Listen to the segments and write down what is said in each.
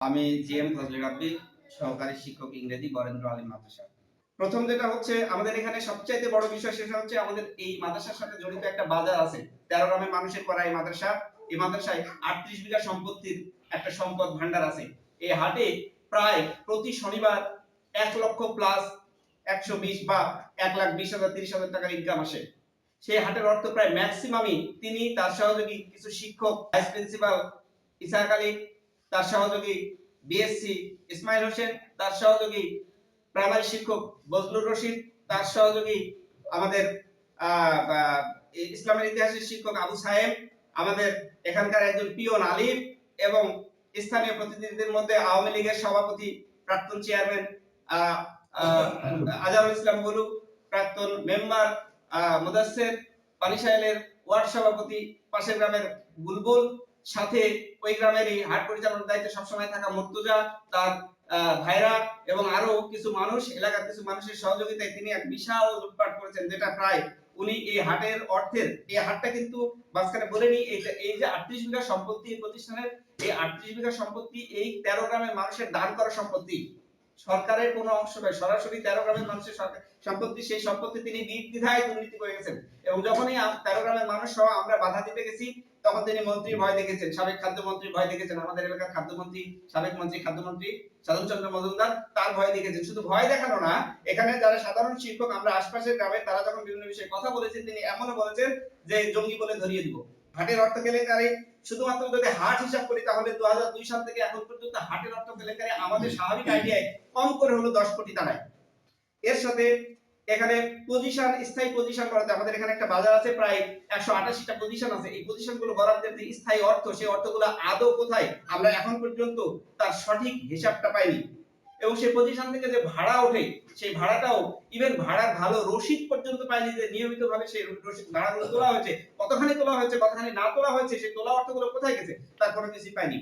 আমি G M Fazle রাব্বি, সহকারী শিক্ষক ইংরেজি বরেন্দ্র আলী মাদ্রাসা। প্রথম যেটা হচ্ছে, আমাদের এখানে সবচাইতে বড় বিষয় সেটা হচ্ছে আমাদের এই মাদ্রাসার সাথে জড়িত একটা বাজার আছে। তেরো গ্রামের মানুষের করা এই মাদ্রাসা। এই মাদ্রাসায় আটত্রিশ বিঘা সম্পত্তির একটা সম্পদ ভান্ডার আছে। এই হাটে প্রায় প্রতি শনিবার এক লক্ষ প্লাস একশো বিশ বা এক লাখ বিশ হাজার, তিরিশ হাজার টাকার ইনকাম আসে। সেই হাটের অর্থ প্রায় ম্যাক্সিমামই তিনি তার সহযোগী কিছু শিক্ষক ভাইস প্রিন্সিপাল ইসাহাক আলী তার সহযোগী বিএসসি ইসমাইল হোসেন, তার সহযোগী প্রাইমারি শিক্ষক বজলুর রশিদ, তার সহযোগী আমাদের ইসলামের ইতিহাসের শিক্ষক আবু সাহেব, আমাদের এখানকার একজন পিয়ন আলিফ এবং স্থানীয় প্রতিনিধিদের মধ্যে আওয়ামী লীগের সভাপতি প্রাক্তন চেয়ারম্যান আজহারুল ইসলাম গুরু প্রাক্তন মেম্বার মুদাসের পানিশাইলের ওয়ার্ড সভাপতি, পাশের গ্রামের বুলবুল সাথে ওই গ্রামেরই হাট পরিচালনার দায়িত্বে সবসময় থাকা মুর্তুজা, তার ভাইরা এবং আরও কিছু মানুষ, এলাকার কিছু মানুষের সহযোগিতায় তিনি এক বিশাল লুটপাট করেছেন, যেটা প্রায় উনি এই হাটের অর্থের, এই হাটটা কিন্তু মাঝখানে বলেনি এই যে- এই যে আটত্রিশ বিঘা সম্পত্তি এই প্রতিষ্ঠানের, এই আটত্রিশ বিঘা সম্পত্তি এই তেরো গ্রামের মানুষের দান করা সম্পত্তি। সরকারের কোনো অংশ নয়, সরাসরি তেরো গ্রামের মানুষের সম্পত্তি, সেই সম্পত্তি তিনি নির্দ্বিধায় দুর্নীতি করে গেছেন। এবং যখনই তেরো গ্রামের মানুষ সহ আমরা বাধা দিতে গেছি, তখন তিনি মন্ত্রীর ভয় দেখেছেন, সাবেক খাদ্যমন্ত্রীর ভয় দেখেছেন, আমাদের এলাকার খাদ্যমন্ত্রী, সাবেক মন্ত্রী, খাদ্যমন্ত্রী সাধন চন্দ্র মজুমদার, তার ভয় দেখেছেন। শুধু ভয় দেখানো না, এখানে যারা সাধারণ শিক্ষক, আমরা আশপাশের গ্রামে, তারা যখন বিভিন্ন বিষয়ে কথা বলেছেন, তিনি এমনও বলেছেন যে জঙ্গি বলে ধরিয়ে দিব। হাটের অর্থ কেলেঙ্কারি শুধুমাত্র যদি হাট হিসাব করি, তাহলে দু হাজার দুই সাল থেকে এখন পর্যন্ত হাটের অর্থ কেলেঙ্কারি আমাদের স্বাভাবিক আইডিয়ায় কম করে হলো দশ কোটি দাঁড়ায় এর সাথে এখানে পজিশন স্থায়ী পজিশন করাতে আমাদের এখানে একটা বাজার আছে, প্রায় একশো আটাশিটা পজিশন আছে। এই পজিশনগুলো বরাদ্দের যে স্থায়ী অর্থ, সেই অর্থগুলো আদৌ কোথায়? আমরা এখন পর্যন্ত তার সঠিক হিসাবটা পাইনি। এবং সেই প্রতিষ্ঠান থেকে যে ভাড়া ওঠে, সেই ভাড়াটাও ইভেন ভাড়ার ভালো রসিদ পর্যন্ত পাইনি যে নিয়মিত ভাবে সেই রসিদ, ভাড়াগুলো তোলা হয়েছে। কতখানি তোলা হয়েছে, কতখানি না তোলা হয়েছে, সেই তোলা অর্থগুলো কোথায় গেছে, তার কোনো কিছু পাইনি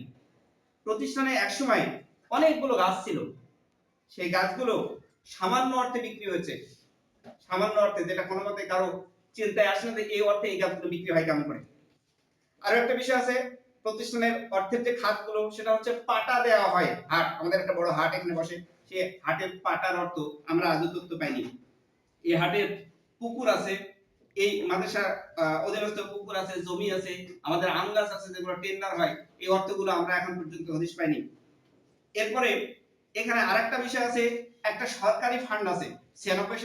প্রতিষ্ঠানে একসময় অনেকগুলো গাছ ছিল। সেই গাছগুলো সামান্য অর্থে বিক্রি হয়েছে। সামান্য অর্থে, যেটা কোনো মতে কারও চিন্তায় আসে না যে এই অর্থে এই গাছগুলো বিক্রি হয় কেমন করে। আরও একটা বিষয় আছে প্রতিষ্ঠানের অর্থের যে খাতগুলো, সেটা হচ্ছে পাটা দেওয়া হয় হাট। আমাদের একটা বড় হাট এখানে বসে, সে হাটের পাটার অর্থ আমরা আজও তথ্য পাইনি। এই হাটের পুকুর আছে, এই মাদ্রাসা অধীনস্থ পুকুর আছে, জমি আছে, আমাদের আম গাছ আছে যেগুলো টেন্ডার হয়, এই অর্থগুলো আমরা এখন পর্যন্ত হদিশ পাইনি। এরপরে এখানে আরেকটা বিষয় আছে, একটা সরকারি ফান্ড আছে, ছিয়ানব্বই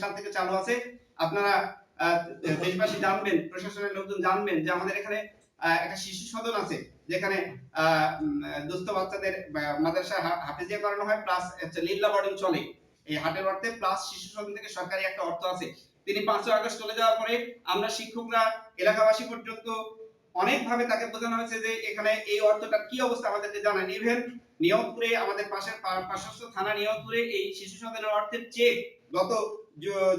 সাল থেকে চালু আছে। আপনারা দেশবাসী জানবেন, প্রশাসনের লোকজন জানবেন যে আমাদের এখানে একটা শিশু সদন আছে, যেখানে দুস্থ বাচ্চাদের মাদ্রাসা হাফেজিয়া করানো হয় প্লাস লিল্লা বোর্ডিং চলে। এই হাটের অর্থে প্লাস শিশু সদন থেকে সরকারি একটা অর্থ আছে। তিনি পাঁচই আগস্ট চলে যাওয়ার পরে আমরা শিক্ষকরা এলাকাবাসী পর্যন্ত অনেকভাবে তাকে বোঝানো হয়েছে যে এখানে এই অর্থটার কি অবস্থা আমাদেরকে জানান। ইভেন নিয়মপুরে আমাদের পাশের পার্শ্বস্থ থানা নিয়মপুরে এই শিশু সদনের অর্থের চেয়ে গত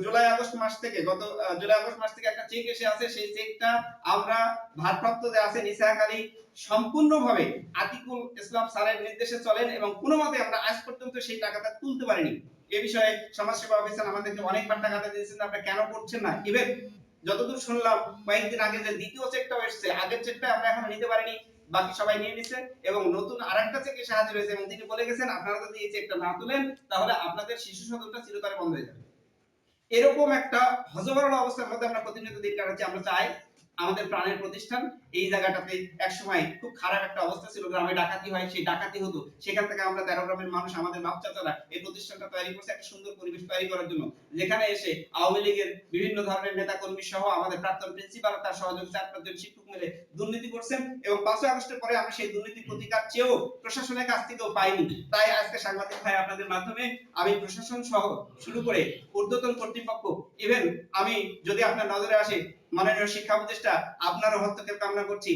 জুলাই আগস্ট মাস থেকে, গত জুলাই আগস্ট মাস থেকে একটা চেক এসে আছে, সেই চেকটা আমরা ভারপ্রাপ্ত যে আছে নিসাহাক আলী সম্পূর্ণভাবে আতিকুল ইসলাম স্যারের নির্দেশে চলেন এবং কোনো মতে আমরা আজ পর্যন্ত সেই টাকাটা তুলতে পারিনি। এ বিষয়ে সমাজসেবা অফিসার আমাদেরকে অনেকবার টাকাটা দিয়েছেন আপনারা কেন করছেন না? ইভেন যতদূর শুনলাম, কয়েকদিন আগে যে দ্বিতীয় চেকটাও এসেছে, আগের চেকটা আমরা এখনও নিতে পারিনি, বাকি সবাই নিয়ে নিচ্ছে এবং নতুন আরেকটা চেক এসে হাজির হয়েছে এবং তিনি বলে গেছেন, আপনারা যদি এই চেকটা না তুলেন, তাহলে আপনাদের শিশু সদনটা চিরতরে বন্ধ হয়ে যাবে। এরকম একটা হজবরল অবস্থার মধ্যে আমরা প্রতিনিয়ত দিন কাটাচ্ছি আমরা চাই আমাদের প্রাণের প্রতিষ্ঠান, এই জায়গাটাতে একসময় খুব খারাপ একটা অবস্থা ছিল, গ্রামে ডাকাতি হয়, সেই ডাকাতি হতো। সেখান থেকে আমরা তেরো গ্রামের মানুষ, আমাদের বাপ চাচারা এই প্রতিষ্ঠানটা তৈরি করছে একটা সুন্দর পরিবেশ তৈরি করার জন্য। যেখানে এসে আওয়ামী লীগের বিভিন্ন ধরনের নেতা কর্মী সহ আমাদের প্রাক্তন প্রিন্সিপাল তার সহযোগী চার পাঁচজন শিক্ষক মিলে দুর্নীতি করছেন এবং পাঁচই আগস্টের পরে আমরা সেই দুর্নীতি প্রতিকার চেয়েও প্রশাসনের কাছ থেকেও পাইনি। তাই আজকে সাংবাদিক ভাই আপনাদের মাধ্যমে আমি প্রশাসন সহ শুরু করে ঊর্ধ্বতন কর্তৃপক্ষ ইভেন আমি যদি আপনার নজরে আসে মাননীয় শিক্ষা উপদেষ্টা আপনারও হস্তক্ষেপ কামনা করছি।